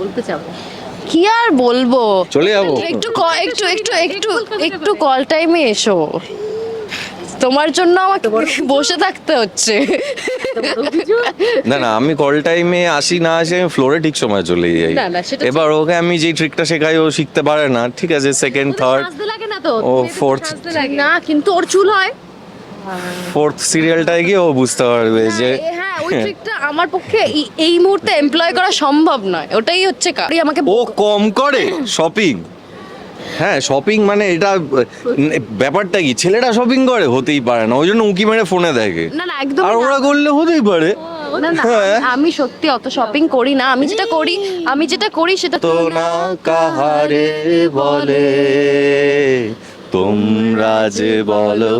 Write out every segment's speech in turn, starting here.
বলতে চাও কি আর বলব? চলে যাব। একটু ক- একটু একটু একটু একটু কল টাইমে এসো। তোমার জন্য আমাকে বসে থাকতে হচ্ছে। না না আমি কল টাইমে আসি না আসি আমি ফ্লোরে ঠিক সময় চলে যাই। না, না, সেটা এবার ওকে আমি যে ট্রিকটা শেখাই ও শিখতে পারে না। ঠিক আছে সেকেন্ড থার্ড লাগে না তো। ও, লাগে। না কিন্তু ওর চুল হয়। ফোর্থ সিরিয়ালটায় গিয়ে ও বুঝতে পারবে যে হ্যাঁ ওই ট্রিকটা আমার পক্ষে এই- মুহূর্তে এমপ্লয় করা সম্ভব নয়। ওটাই হচ্ছে কারি আমাকে ও কম করে শপিং হ্যাঁ শপিং মানে এটা ব্যাপারটা কি? ছেলেরা শপিং করে হতেই পারে না। ওই জন্য উকি মেরে ফোনে দেখে। না না একদম আর ওরা করলে হতেই পারে। না না হ্যাঁ। আমি- আমি সত্যি অত শপিং করি না। আমি যেটা করি আমি যেটা করি সেটা তো না কাহারে বলে। তোমরা যে বলো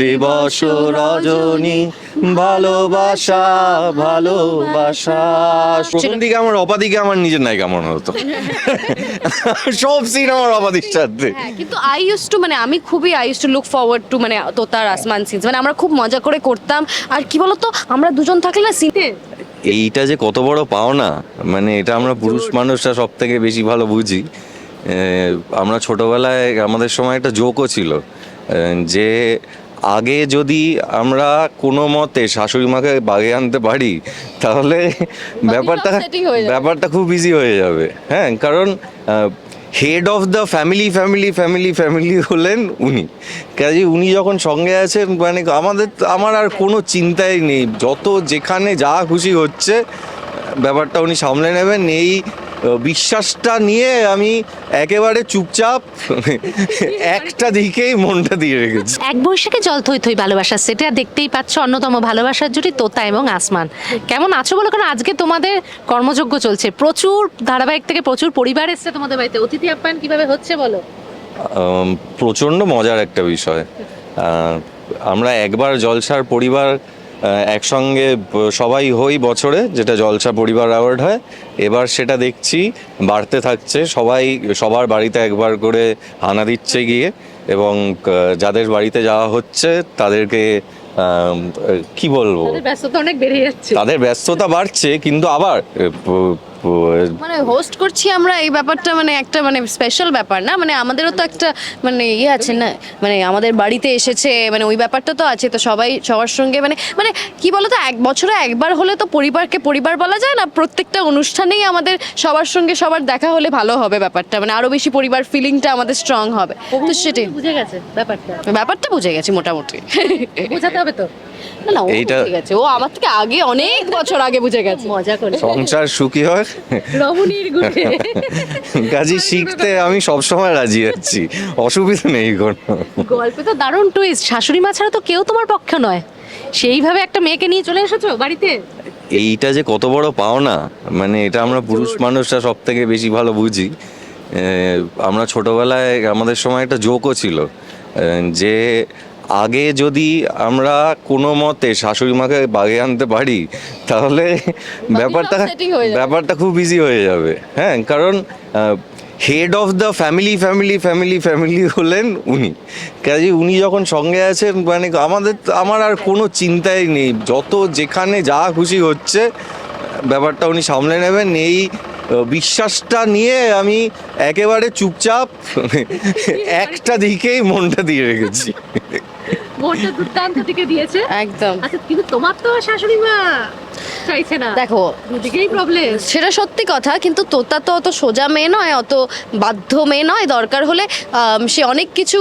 দিবস রজনী ভালোবাসা ভালোবাসা। প্রথম দিকে আমার অপাদিকে আমার নিজের নায়িকা মনে হতো। সব সিন আমার অপাদির সাথে। হ্যাঁ কিন্তু আই ইউজ টু মানে আমি খুবই I use to look forward to মানে তোতার আসমান সিনস মানে আমরা খুব মজা করে করতাম। আর কি বলতো আমরা দুজন থাকলে না সিনে এইটা যে কত বড় পাওনা মানে এটা আমরা পুরুষ মানুষরা সব থেকে বেশি ভালো বুঝি। আমরা ছোটবেলায় আমাদের সময় একটা জোকও ছিল যে আগে যদি আমরা কোনো মতে শাশুড়ি মাকে বাগে আনতে পারি তাহলে ব্যাপারটা। ব্যাপারটা খুব ইজি হয়ে যাবে। হ্যাঁ কারণ head of the family family family family হলেন উনি। কাজে উনি যখন সঙ্গে আছেন মানে আমাদের আমার আর কোনো চিন্তাই নেই। যত যেখানে যা খুশি হচ্ছে ব্যাপারটা উনি সামলে নেবেন। এই বিশ্বাসটা নিয়ে আমি একেবারে চুপচাপ একটা দিকেই মনটা দিয়ে রেখেছি। এক বৈশাখে জল থই থই ভালোবাসার সেটা দেখতেই পাচ্ছ অন্যতম ভালোবাসার জুটি তোতা এবং আসমান। কেমন আছো বলো? কারণ আজকে তোমাদের কর্মযজ্ঞ চলছে। প্রচুর ধারাবাহিক থেকে প্রচুর পরিবার এসছে তোমাদের বাড়িতে। অতিথি আপ্যায়ন কীভাবে হচ্ছে বলো? প্রচণ্ড মজার একটা বিষয়। আমরা একবার জলসার পরিবার একসঙ্গে সবাই হই বছরে যেটা জলসা পরিবার অ্যাওয়ার্ড হয়। এবার সেটা দেখছি বাড়তে থাকছে সবাই সবার বাড়িতে একবার করে হানা দিচ্ছে গিয়ে এবং যাদের বাড়িতে যাওয়া হচ্ছে তাদেরকে কি বলব? তাদের ব্যস্ততা অনেক বেড়ে যাচ্ছে। তাদের ব্যস্ততা বাড়ছে কিন্তু আবার মানে হোস্ট করছি আমরা এই ব্যাপারটা মানে একটা মানে স্পেশাল ব্যাপার না? মানে আমাদেরও তো একটা মানে ইয়ে আছে না? মানে আমাদের বাড়িতে এসেছে মানে ওই ব্যাপারটা তো আছে তো সবাই সবার সঙ্গে মানে মানে কি বলতো এক বছরে একবার হলে তো পরিবারকে পরিবার বলা যায় না? প্রত্যেকটা অনুষ্ঠানেই আমাদের সবার সঙ্গে সবার দেখা হলে ভালো হবে ব্যাপারটা। মানে আরও বেশি পরিবার ফিলিংটা আমাদের স্ট্রং হবে। তো সেটাই। বুঝে গেছে ব্যাপারটা। ব্যাপারটা বুঝে গেছি মোটামুটি। বোঝাতে হবে তো। না না ও এইটা- আমার থেকে আগে অনেক বছর আগে বুঝে গেছে। মজা করে সংসার সুখী হয়? রমণীর গুণে। কাজে শিখতে আমি সবসময় রাজি আছি। অসুবিধা নেই কোনো। গল্পে তো দারুণ টুইস্ট শাশুড়ি মা ছাড়া তো কেউ তোমার পক্ষ নয়। সেইভাবে একটা মেয়েকে নিয়ে চলে এসেছ বাড়িতে? এইটা যে কত বড় পাওনা মানে এটা আমরা পুরুষ মানুষরা সব থেকে বেশি ভালো বুঝি। আমরা ছোটবেলায় আমাদের সময় একটা জোকও ছিল যে আগে যদি আমরা কোনো মতে শাশুড়ি মাকে বাগে আনতে পারি তাহলে ব্যাপারটা। ব্যাপারটা খুব ইজি হয়ে যাবে। হ্যাঁ কারণ head of the family family family family হলেন উনি। কাজে উনি যখন সঙ্গে আছেন মানে আমাদের আমার আর কোনো চিন্তাই নেই। যত যেখানে যা খুশি হচ্ছে ব্যাপারটা উনি সামলে নেবেন। এই বিশ্বাসটা নিয়ে আমি একেবারে চুপচাপ একটা দিকেই মনটা দিয়ে রেখেছি। মনটা দুর্দান্ত দিকে দিয়েছে। একদম। আচ্ছা কিন্তু তোমার তো শাশুড়ি মা চাইছে না। দেখো দুদিকেই প্রবলেম সেটা সত্যি কথা কিন্তু তোতা তো অত সোজা মেয়ে নয় অত বাধ্য মেয়ে নয়। দরকার হলে সে অনেক কিছু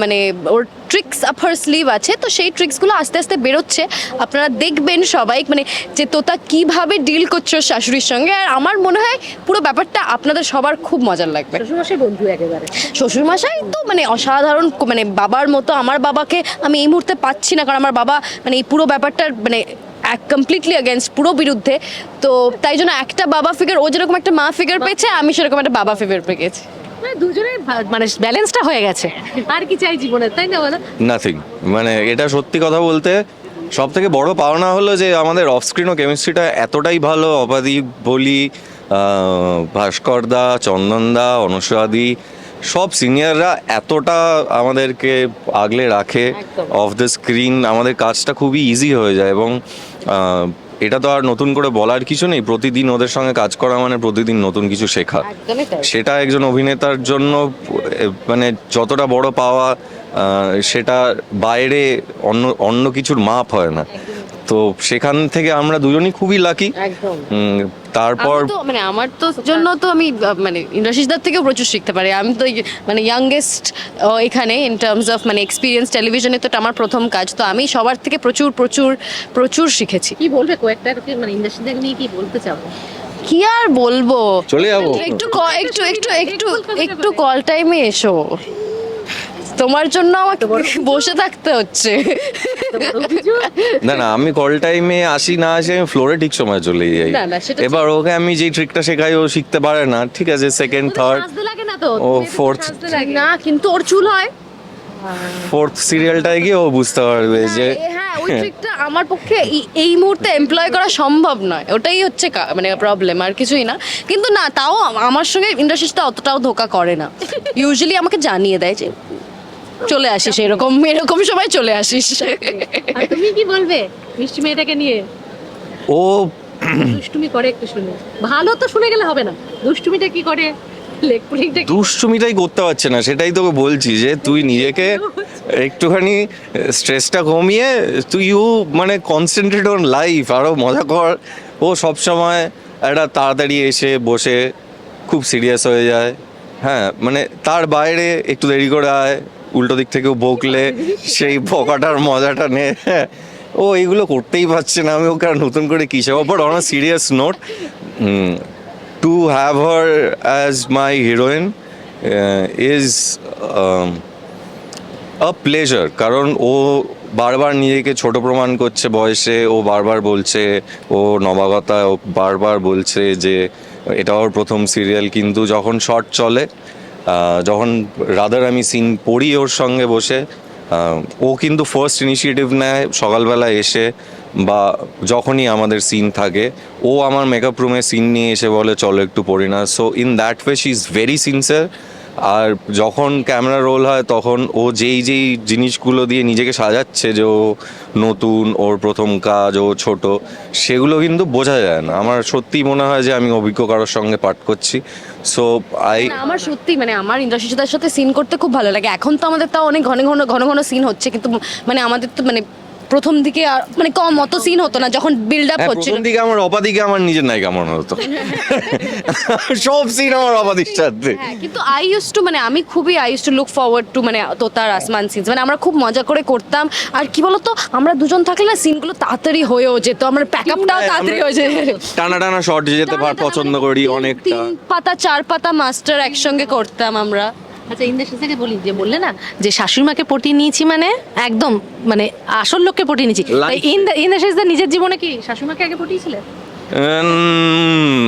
মানে ওর ট্রিক্স আপ হার স্লিভ আছে। তো সেই ট্রিক্সগুলো আস্তে আস্তে বেরোচ্ছে। আপনারা দেখবেন সবাই মানে যে তোতা কীভাবে ডিল করছে শাশুড়ির সঙ্গে। আর আমার মনে হয় পুরো ব্যাপারটা আপনাদের সবার খুব মজার লাগবে। শ্বশুরমশাই বন্ধু একেবারে। শ্বশুরমশাই তো মানে অসাধারণ মানে বাবার মতো আমার বাবাকে আমি এই মুহূর্তে পাচ্ছি না। কারণ আমার বাবা মানে এই পুরো ব্যাপারটার মানে কমপ্লিটলি অ্যাগেনস্ট পুরো বিরুদ্ধে। তো তাই জন্য একটা বাবা ফিগার ও যেরকম একটা মা ফিগার পেয়েছে আমি সেরকম একটা বাবা ফিগার পেয়েছি মানে দুজনের মানে ব্যালেন্সটা হয়ে গেছে। আর কি চাই জীবনে তাই না বলো? নাথিং মানে এটা সত্যি কথা বলতে সব থেকে বড় পাওনা হলো যে আমাদের অফ স্ক্রিন ও কেমিস্ট্রিটা এতটাই ভালো। অপাদি বলি ভাস্করদা চন্দনদা অনুসাদি সব সিনিয়ররা এতটা আমাদেরকে আগলে রাখে অফ দ্য স্ক্রিন আমাদের কাজটা খুবই ইজি হয়ে যায় এবং এটা তো আর নতুন করে বলার কিছু নেই। প্রতিদিন ওদের সঙ্গে কাজ করা মানে প্রতিদিন নতুন কিছু শেখা সেটা একজন অভিনেতার জন্য মানে যতটা বড় পাওয়া সেটা বাইরে অন্য অন্য কিছুর মাপ হয় না। তো সেখান থেকে আমরা দুজনই খুবই লাকি তারপর আমার তো মানে আমার তো জন্য তো আমি আহ, মানে ইন্দ্রাশিসদার থেকেও প্রচুর শিখতে পারি। আমি তো মানে ইয়াংগেস্ট এখানে ইন টার্মস অফ মানে এক্সপিরিয়েন্স টেলিভিশনে তো এটা আমার প্রথম কাজ। তো আমি সবার থেকে প্রচুর প্রচুর প্রচুর শিখেছি। কি বলবে কয়েকটা মানে ইন্ডাস্ট্রিদের নিয়ে কি বলতে চাও? কি আর বলব? চলে যাব। একটু ক- একটু একটু একটু একটু কল টাইমে এসো। তোমার জন্য আমাকে বসে থাকতে হচ্ছে। না না আমি কল টাইমে আসি না আসি আমি ফ্লোরে ঠিক সময় চলে যাই। না, না, সেটা এবার ওকে আমি যে ট্রিকটা শেখাই ও শিখতে পারে না। ঠিক আছে সেকেন্ড থার্ড সাজতে লাগে না তো? ও, লাগে। না কিন্তু ওর চুল হয়। ফোর্থ সিরিয়ালটায় গিয়ে ও বুঝতে পারবে যে হ্যাঁ, হ্যাঁ ওই ট্রিকটা আমার পক্ষে এই- এই মুহূর্তে এমপ্লয় করা সম্ভব নয়। ওটাই হচ্ছে কা- মানে প্রবলেম আর কিছুই না। কিন্তু না তাও আমার সঙ্গে ইন্ডাস্ট্রিটা অতটাও ধোকা করে না। ইউজুয়ালি আমাকে জানিয়ে দেয় যে চলে আসিস এরকম এরকম সময় চলে আসিস। আর তুমি কি বলবে মিষ্টি মেয়েটাকে নিয়ে? ও দুষ্টুমি করে একটু শুনে। ভালো তো শুনে গেলে হবে না। দুষ্টুমিটা কি করে? লেগ পুলিংটা দুষ্টুমিটাই করতে পারছে না সেটাই তোকে বলছি যে তুই নিজেকে একটুখানি স্ট্রেসটা কমিয়ে তুই ইউ মানে কনসেন্ট্রেট অন লাইফ আরও মজা কর। ও সবসময় একটা তাড়াতাড়ি এসে বসে খুব সিরিয়াস হয়ে যায়। হ্যাঁ মানে তার বাইরে একটু দেরি করে আয়। উল্টো দিক থেকেও বকলে সেই বকাটার মজাটা নে ও এগুলো করতেই পারছে না আমি ওকে নতুন করে কী শেখাবো? But on a serious note to as my heroine uh, is um, a pleasure. কারণ ও বারবার নিজেকে ছোট প্রমাণ করছে বয়সে ও বারবার বলছে ও নবাগতা ও বারবার বলছে যে এটা ওর প্রথম সিরিয়াল কিন্তু যখন শর্ট চলে যখন রাদার আমি সিন পড়ি ওর সঙ্গে বসে ও কিন্তু ফার্স্ট ইনিশিয়েটিভ নেয় সকালবেলা এসে বা যখনই আমাদের সিন থাকে, ও আমার মেকআপ রুমে সিন নিয়ে এসে বলে, চলো একটু পড়ি না। So in that way she is very sincere আর যখন ক্যামেরা রোল হয়, তখন ও যেই যেই জিনিসগুলো দিয়ে নিজেকে সাজাচ্ছে, যে ও নতুন, ওর প্রথম কাজ, ও ছোট, সেগুলো কিন্তু বোঝা যায় না। আমার সত্যিই মনে হয় যে আমি অভিজ্ঞ কারোর সঙ্গে পাঠ করছি। সো আই আমার সত্যি মানে আমার ইন্দ্রাশিসদার সাথে সিন করতে খুব ভালো লাগে। এখন তো আমাদের তাও অনেক ঘন ঘন ঘন ঘন সিন হচ্ছে, কিন্তু মানে আমাদের তো মানে প্রথম দিকে আর মানে কম অত সিন হতো না যখন বিল্ড আপ হ্যাঁ, হচ্ছিল। প্রথম দিকে আমার অপাদিকে আমার নিজের নায়িকা মনে হতো। সব সিন আমার অপাদির সাথে হ্যাঁ কিন্তু আই ইউজ টু মানে আমি খুবই I use to look forward to মানে তোতার আসমান সিনস মানে আমরা খুব মজা করে করতাম। আর কি বলতো আমরা দুজন থাকলে না সিনগুলো তাড়াতাড়ি হয়েও যেত। আমার প্যাকআপটাও হ্যাঁ, তাড়াতাড়ি হয়ে যেত। টানা টানা শর্ট যেতে পার পছন্দ করি অনেকটা। তিন পাতা চার পাতা মাস্টার একসঙ্গে করতাম আমরা। আচ্ছা ইন্দাসের থেকে বলি যে বললে না যে শাশুড়িমাকে পটিয়ে নিয়েছি মানে একদম মানে আসল লোককে পটিয়ে নিয়েছি। ইন্দাসের নিজের জীবনে কি শাশুড়িমাকে আগে পটিয়েছিলে?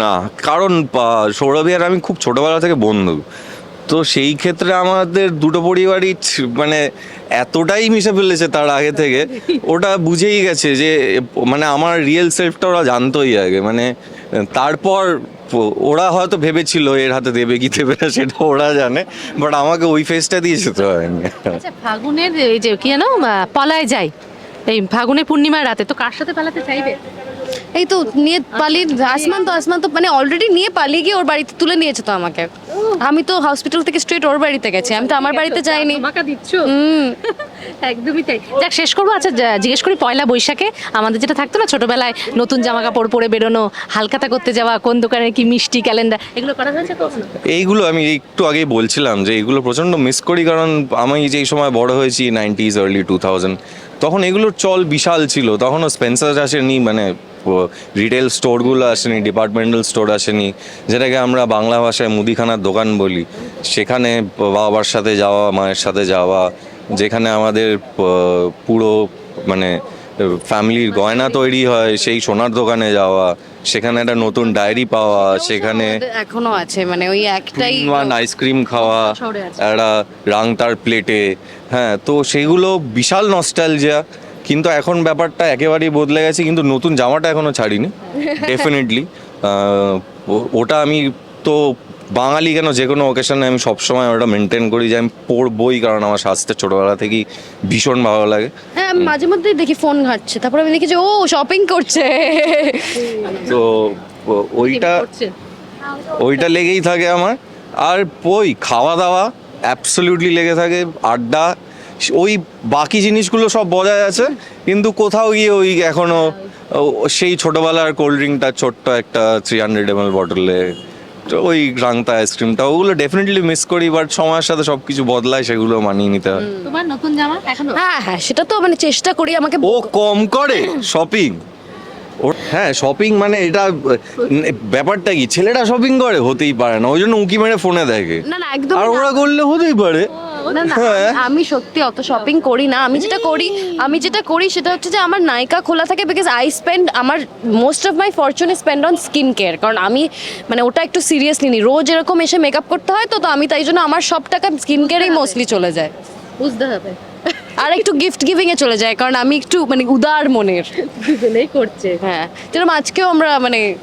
না কারণ সৌরভী আর আমি খুব ছোটবেলা থেকে বন্ধু। তো সেই ক্ষেত্রে আমাদের দুটো পরিবারই মানে এতটাই মিশে ফেলেছে তার আগে থেকে। ওটা বুঝেই গেছে যে মানে আমার রিয়েল সেলফটা ওরা জানতোই আগে। মানে তারপর ওরা হয়তো ভেবেছিল এর হাতে দেবে কি দেবে না সেটা ওরা জানে বাট আমাকে ওই ফেসটা দিয়ে যেতে হয়নি। আচ্ছা ফাগুনের এই যে কি জানো পালায় যাই এই ফাগুনের পূর্ণিমার রাতে, তো কার সাথে পালাতে চাইবে? এই তো নিয়ে পালিয়ে আসমান তো আসমান তো মানে অলরেডি নিয়ে পালিয়ে গিয়ে ওর বাড়িতে তুলে নিয়েছে তো আমাকে। আমি তো হসপিটাল থেকে স্ট্রেট ওর বাড়িতে গেছি। আমি তো আমার বাড়িতে যাইনি। হুম। একদমই তাই। যাক শেষ করব। আচ্ছা জিজ্ঞেস করি পয়লা বৈশাখে। আমাদের যেটা থাকতো না ছোটবেলায় নতুন জামা কাপড় পরে বেরোনো হালকাতা করতে যাওয়া কোন দোকানে কি মিষ্টি ক্যালেন্ডার এগুলো করা হয়েছে এইগুলো আমি একটু আগেই বলছিলাম যে এগুলো প্রচণ্ড মিস করি কারণ আমি যেই সময় বড় হয়েছি নাইনটিজ আর্লি টু থাউজেন্ড তখন এগুলোর চল বিশাল ছিল। তখনও স্পেন্সার আসেনি মানে রিটেল স্টোরগুলো আসেনি ডিপার্টমেন্টাল স্টোর আসেনি। যেটাকে আমরা বাংলা ভাষায় মুদিখানার দোকান বলি। সেখানে বাবার সাথে যাওয়া, মায়ের সাথে যাওয়া, যেখানে আমাদের পুরো মানে ফ্যামিলির গয়না তৈরি হয় সেই সোনার দোকানে যাওয়া সেখানে একটা নতুন ডায়েরি পাওয়া সেখানে এখনও আছে মানে ওই একটাই ওয়ান আইসক্রিম খাওয়া। একটা রাংতার প্লেটে হ্যাঁ তো সেগুলো বিশাল নস্টালজিয়া কিন্তু এখন ব্যাপারটা একেবারেই বদলে গেছে কিন্তু নতুন জামাটা এখনও ছাড়িনি ডেফিনেটলি ওটা আমি তো বাঙালি কেন যে কোনো ওকেশনে আমি সবসময় ওটা মেনটেন করি যে আমি পড়বই কারণ আমার স্বাস্থ্য ছোটোবেলা থেকেই ভীষণ ভালো লাগে। হ্যাঁ আমি মাঝে মধ্যেই দেখি ফোন ঘাটছে তারপরে আমি দেখি যে ও শপিং করছে। তো ও- ওইটা ওইটা লেগেই থাকে আমার। আর ওই খাওয়া দাওয়া অ্যাবসলিউটলি লেগে থাকে আড্ডা ওই বাকি জিনিসগুলো সব বজায় আছে কিন্তু কোথাও গিয়ে ওই এখনও ও- সেই ছোটবেলার কোল্ড ড্রিঙ্কটা ছোট্ট একটা থ্রি হান্ড্রেড এম এল বটলে ওই রাংতা আইসক্রিমটা ওগুলো ডেফিনেটলি মিস করি বাট সময়ের সাথে সব কিছু বদলায় সেগুলো মানিয়ে নিতে হয়। তোমার নতুন জামা এখনও? হ্যাঁ হ্যাঁ সেটা তো মানে চেষ্টা করি আমাকে ও কম করে? শপিং হ্যাঁ শপিং মানে এটা ব্যাপারটা কি? ছেলেরা শপিং করে হতেই পারে না। ওই জন্য উঁকি মেরে ফোনে দেখে। না না একদম আর ওরা করলে হতেই পারে। না না হ্যাঁ। আমি- আমি সত্যি অত শপিং করি না। আমি যেটা করি আমি যেটা করি সেটা হচ্ছে যে আমার নায়িকা খোলা থাকে বিকজ আই স্পেন্ড আমার most of my fortune spend on skin care কারণ আমি মানে ওটা একটু সিরিয়াসলি নিই রোজ এরকম এসে মেকআপ করতে হয় তো তো আমি তাই জন্য আমার সব টাকা স্কিন কেয়ারেই মোস্টলি চলে যায়। বুঝতে হবে। আর একটু গিফট গিভিং এ চলে যায় কারণ আমি একটু মানে উদার মনের। দুজনেই করছে। হ্যাঁ যেরকম আজকেও আমরা মানে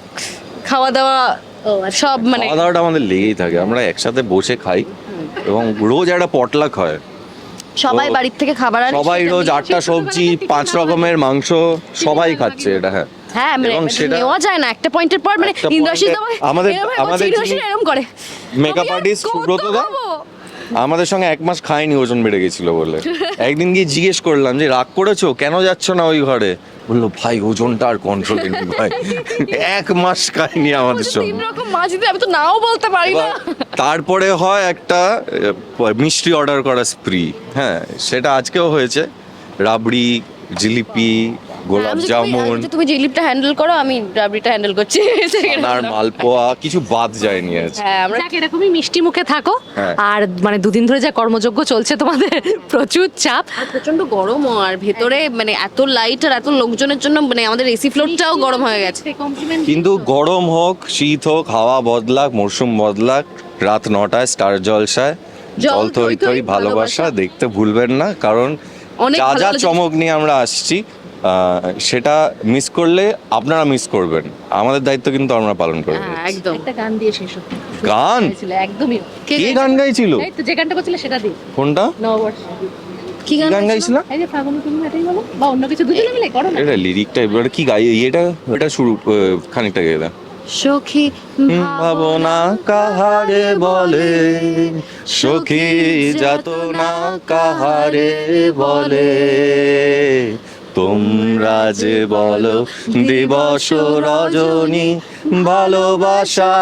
খাওয়া দাওয়া আচ্ছা। সব মানে খাওয়া দাওয়াটা আমাদের লেগেই থাকে। আমরা একসাথে বসে খাই। এবং রোজ একটা পটলাক হয়। সবাই বাড়ির থেকে খাবার আনে সবাই রোজ আটটা সবজি পাঁচ রকমের মাংস সবাই খাচ্ছে এটা হ্যাঁ। হ্যাঁ মানে এবং সেটা- নেওয়া যায় না একটা পয়েন্টের পর মানে আমাদের- আমাদের এরকম করে। মেকআপ আমি আর artist কত সুব্রত দা? আমাদের সঙ্গে এক মাস খাইনি ওজন বেড়ে গেছিল বলে। একদিন গিয়ে জিজ্ঞেস করলাম যে রাগ করেছ? কেন যাচ্ছ না ওই ঘরে? বলল ভাই ওজনটা আর কন্ট্রোল নেই ভাই। এক মাস খাইনি আমাদের সঙ্গে মাছ দিতে আমি তো নাও বলতে পারি না। তারপরে হয় একটা মিষ্টি অর্ডার করা স্প্রি হ্যাঁ সেটা আজকেও হয়েছে। রাবড়ি জিলিপি গোলাপ জামুন। যে তুমি জিলিপটা হ্যান্ডেল করো আমি রাবড়িটা হ্যান্ডেল করছি। আর মালপোয়া কিছু বাদ যায়নি আজ। হ্যাঁ আমরা যাক এরকমই মিষ্টি মুখে থাকো। হ্যাঁ। আর মানে দুদিন ধরে যা কর্মযজ্ঞ চলছে তোমাদের প্রচুর চাপ। প্রচণ্ড গরমও আর ভেতরে মানে এত লাইট আর এত লোকজনের জন্য মানে আমাদের এসি ফ্লোরটাও গরম হয়ে গেছে। কিন্তু গরম হোক শীত হোক হাওয়া বদলাক মরশুম বদলাক রাত নটায় স্টার জলসায় জল থই থই ভালোবাসা। দেখতে ভুলবেন না কারণ অনেক যা যা চমক নিয়ে আমরা আসছি সেটা মিস করলে আপনারা মিস করবেন। আমাদের দায়িত্ব কিন্তু আমরা পালন করে হ্যাঁ একদম। একটা গান দিয়ে শেষ গান? ছিল একদমই। কে কি গান গাইছিল? এই তো যে গানটা করছিলে সেটা দিই কোনটা? নববর্ষ। কি কি গান গাইছিল? এই যে ফাগুনি তুমি এটাই বলো বা অন্য কিছু দুজনে মিলে করো না। এটা লিরিকটা এবারে কি গাই এটা এটা শুরু খানিকটা গেয়ে দাও। সখী ভাবনা কাহারে বলে সখী যাত না কাহারে বলে। তোমরা যে বলো দিবস রজনী ভালোবাসা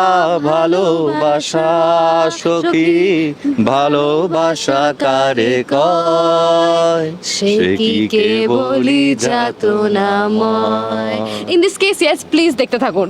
ভালোবাসা সখী ভালোবাসা কারে কয়? সে কি কে বলি যাত নাময় in this case yes please দেখতে থাকুন।